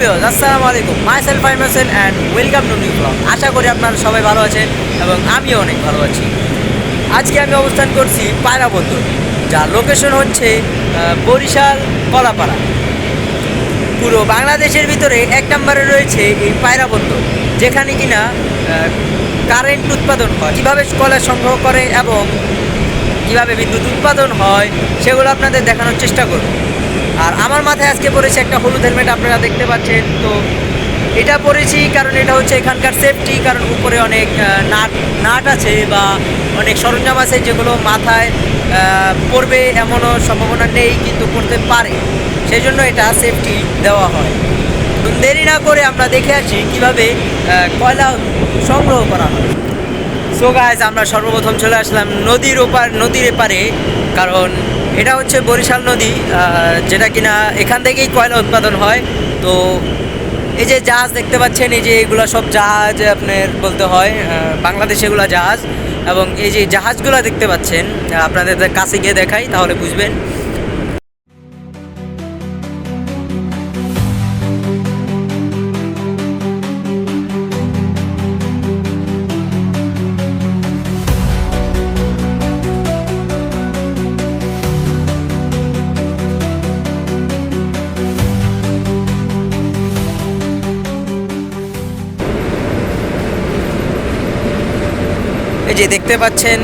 Views আসসালামু আলাইকুম। My self I'm Hossain and welcome to new blog আশা করি আপনারা সবাই ভালো আছেন এবং আমিও অনেক ভালো আছি। আজকে আমি অবস্থান করছি পায়রা বন্দর যার লোকেশন হচ্ছে বরিশাল কলাপাড়া। পুরো বাংলাদেশের ভিতরে এক নম্বরে রয়েছে এই পায়রা বন্দর যেখানে কিনা কারেন্ট উৎপাদন হয়, কীভাবে কলা সংগ্রহ করে এবং কীভাবে বিদ্যুৎ উৎপাদন হয়, সেগুলো আপনাদের দেখানোর চেষ্টা করব। আর আমার মাথায় আজকে পড়েছে একটা হলুদ হেলমেট আপনারা দেখতে পাচ্ছেন। তো এটা পরেছি কারণ এটা হচ্ছে এখানকার সেফটি কারণ উপরে অনেক নাট নাট আছে বা অনেক সরঞ্জাম আছে যেগুলো মাথায় পড়বে এমনও সম্ভাবনা নেই, কিন্তু পড়তে পারে। সেই জন্য এটা সেফটি দেওয়া হয়। দেরি না করে আমরা দেখে আসি কীভাবে কয়লা সংগ্রহ করা হয়। সো গাইজ আমরা সর্বপ্রথম চলে আসলাম নদীর ওপার, নদীর এপারে, কারণ এটা হচ্ছে বরিশাল নদী যেটা কিনা এখান থেকেই কয়লা উৎপাদন হয়। তো এই যে জাহাজ দেখতে পাচ্ছেন, এই যে এগুলো সব জাহাজ আপনার বলতে হয় বাংলাদেশ এগুলো জাহাজ। এবং এই যে জাহাজগুলো দেখতে পাচ্ছেন আপনাদের কাছে গিয়ে দেখাই, তাহলে বুঝবেন। যে দেখতে পাচ্ছেন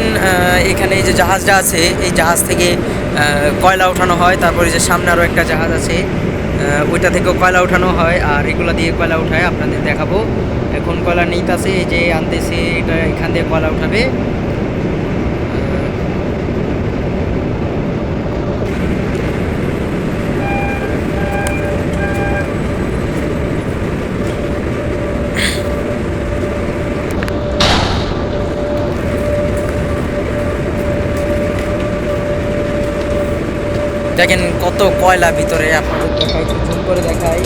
এখানে যে জাহাজটা আছে, এই জাহাজ থেকে কয়লা ওঠানো হয়, তারপরে যে সামনে আরও একটা জাহাজ আছে ওইটা থেকেও কয়লা উঠানো হয়, আর এগুলো দিয়ে কয়লা উঠায়, আপনাদের দেখাবো। এখন কয়লা নিতে আছে, এই যে আনতেছে, এটা এখান দিয়ে কয়লা উঠাবে। দেখেন কত কয়লা ভিতরে আপনাদের দেখাই জুম করে দেখাই।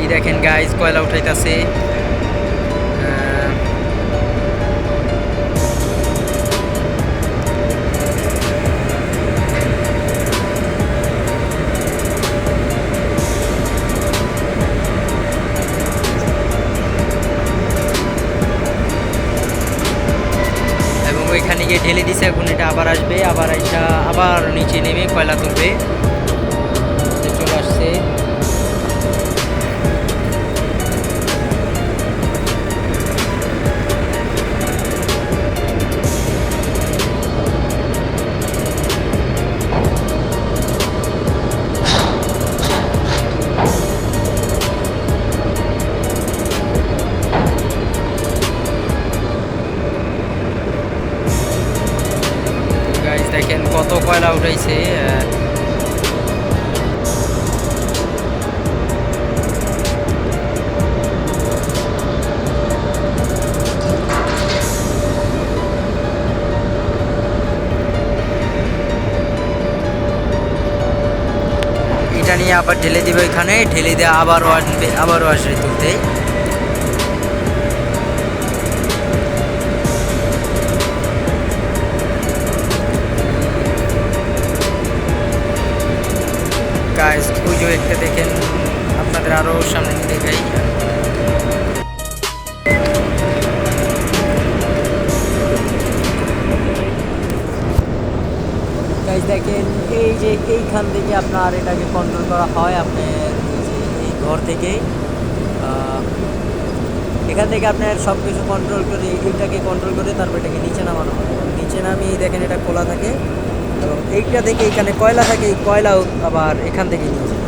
এই দেখেন গাইজ কয়লা উঠাইতেছে। গিয়ে ঢেলে দিছে এখন এটা আবার আসবে আবার এটা আবার নিচে নেমে কয়লা তুলবে। নিয়ে আবার ঢেলে দিবে ওইখানে ঢেলে দিয়ে আবারও আসবে আবারও আসবে তুলতে। একটা দেখেন, আপনাদের আরও সামনে এই যে এইখান থেকে আপনার এটাকে কন্ট্রোল করা হয় আপনার এই ঘর থেকে। এখান থেকে আপনার সব কিছু কন্ট্রোল করে, এইটাকে কন্ট্রোল করে তারপর এটাকে নিচে নামানো হয়। নিচে নামিয়ে দেখেন এটা খোলা থাকে। এবং এইটা থেকে এখানে কয়লা থাকে, এই কয়লাও আবার এখান থেকে নিয়ে যায়।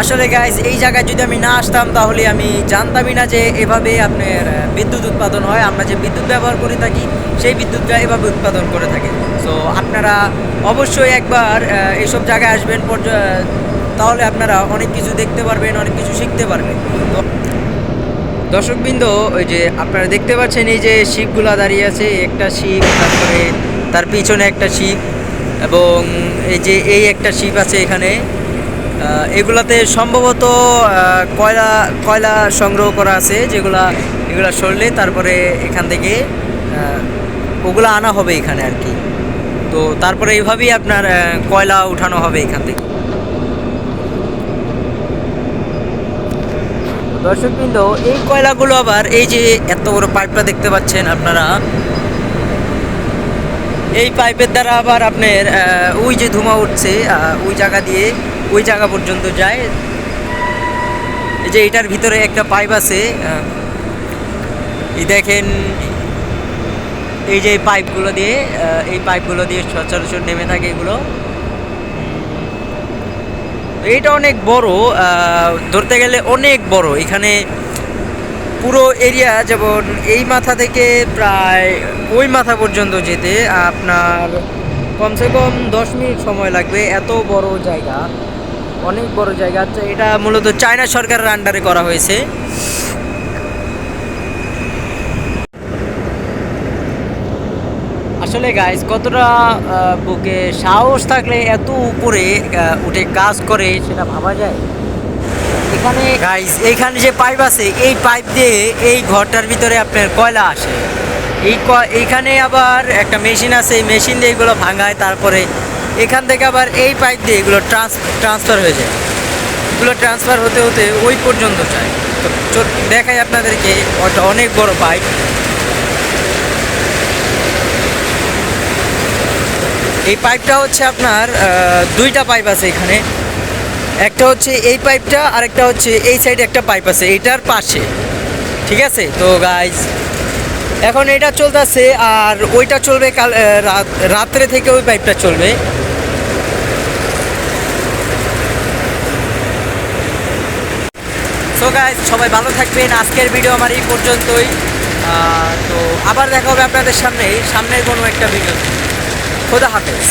আসলে গাইজ এই জায়গায় যদি আমি না আসতাম, তাহলে আমি জানতামই না যে এভাবে আপনার বিদ্যুৎ উৎপাদন হয়। আমরা যে বিদ্যুৎ ব্যবহার করে থাকি, সেই বিদ্যুৎটা এভাবে উৎপাদন করে থাকে। সো আপনারা অবশ্যই একবার এইসব জায়গায় আসবেন তাহলে আপনারা অনেক কিছু দেখতে পারবেন, অনেক কিছু শিখতে পারবেন। তো দর্শকবৃন্দ, ওই যে আপনারা দেখতে পাচ্ছেন, এই যে শিপগুলা দাঁড়িয়ে আছে, একটা শিপ, তারপরে তার পিছনে একটা শিপ, এবং এই যে এই একটা শিপ আছে এখানে এগুলাতে সম্ভবত কয়লা কয়লা সংগ্রহ করা আছে, যেগুলা, এগুলা সরলে তারপরে এখান থেকে ওগুলো আনা হবে এখানে আর কি। তো তারপরে এইভাবেই আপনার কয়লা উঠানো হবে এখান থেকে। দর্শকবৃন্দ, এই কয়লাগুলো আবার, এই যে এত বড় পাইপটা দেখতে পাচ্ছেন আপনারা এই পাইপের দ্বারা আবার আপনার ওই যে ধোঁয়া উঠছে ওই জায়গা দিয়ে ওই জায়গা পর্যন্ত যায়। এই যে এটার ভিতরে একটা পাইপ আছে এই দেখেন, এই যে পাইপগুলো দিয়ে এই পাইপগুলো দিয়ে সচরাচর নেমে থাকে এগুলো। এইটা অনেক বড় ধরতে গেলে অনেক বড়। এখানে পুরো এরিয়া যেমন এই মাথা থেকে প্রায় ওই মাথা পর্যন্ত যেতে আপনার কমসে কম দশ মিনিট সময় লাগবে, এত বড় জায়গা, অনেক বড় জায়গা। তো এটা মূলত চায়না সরকারের আন্ডারে করা হয়েছে। আসলে গাইজ কতটা বুকে সাহস থাকলে এত উপরে উঠে কাজ করে সেটা ভাবা যায়? এখানে গাইজ এইখানে যে পাইপ আছে, এই পাইপ দিয়ে এই ঘরটার ভিতরে আপনার কয়লা আসে। এই এইখানে আবার একটা মেশিন আছে, এই মেশিন দিয়ে এগুলো ভাঙায়, তারপরে এখান থেকে আবার এই পাইপ দিয়ে এগুলো ট্রান্স ট্রান্সফার হয়ে যায়। এগুলো ট্রান্সফার হতে হতে ওই পর্যন্ত যায়। তো দেখাই আপনাদেরকে, ওটা অনেক বড় পাইপ এই পাইপটা হচ্ছে আপনার দুইটা পাইপ আছে এখানে। একটা হচ্ছে এই পাইপটা আর একটা হচ্ছে এই সাইডে একটা পাইপ আছে এইটার পাশে। ঠিক আছে? তো গাইজ এখন এটা চলতেছে, আর ওইটা চলবে কাল রাত, রাত্রে থেকে ওই পাইপটা চলবে। সো গাইজ সবাই ভালো থাকবেন। আজকের ভিডিও আমার এই পর্যন্তই। তো আবার দেখা হবে আপনাদের সামনে সামনের কোনো একটা ভিডিও খোদা হাফেজ।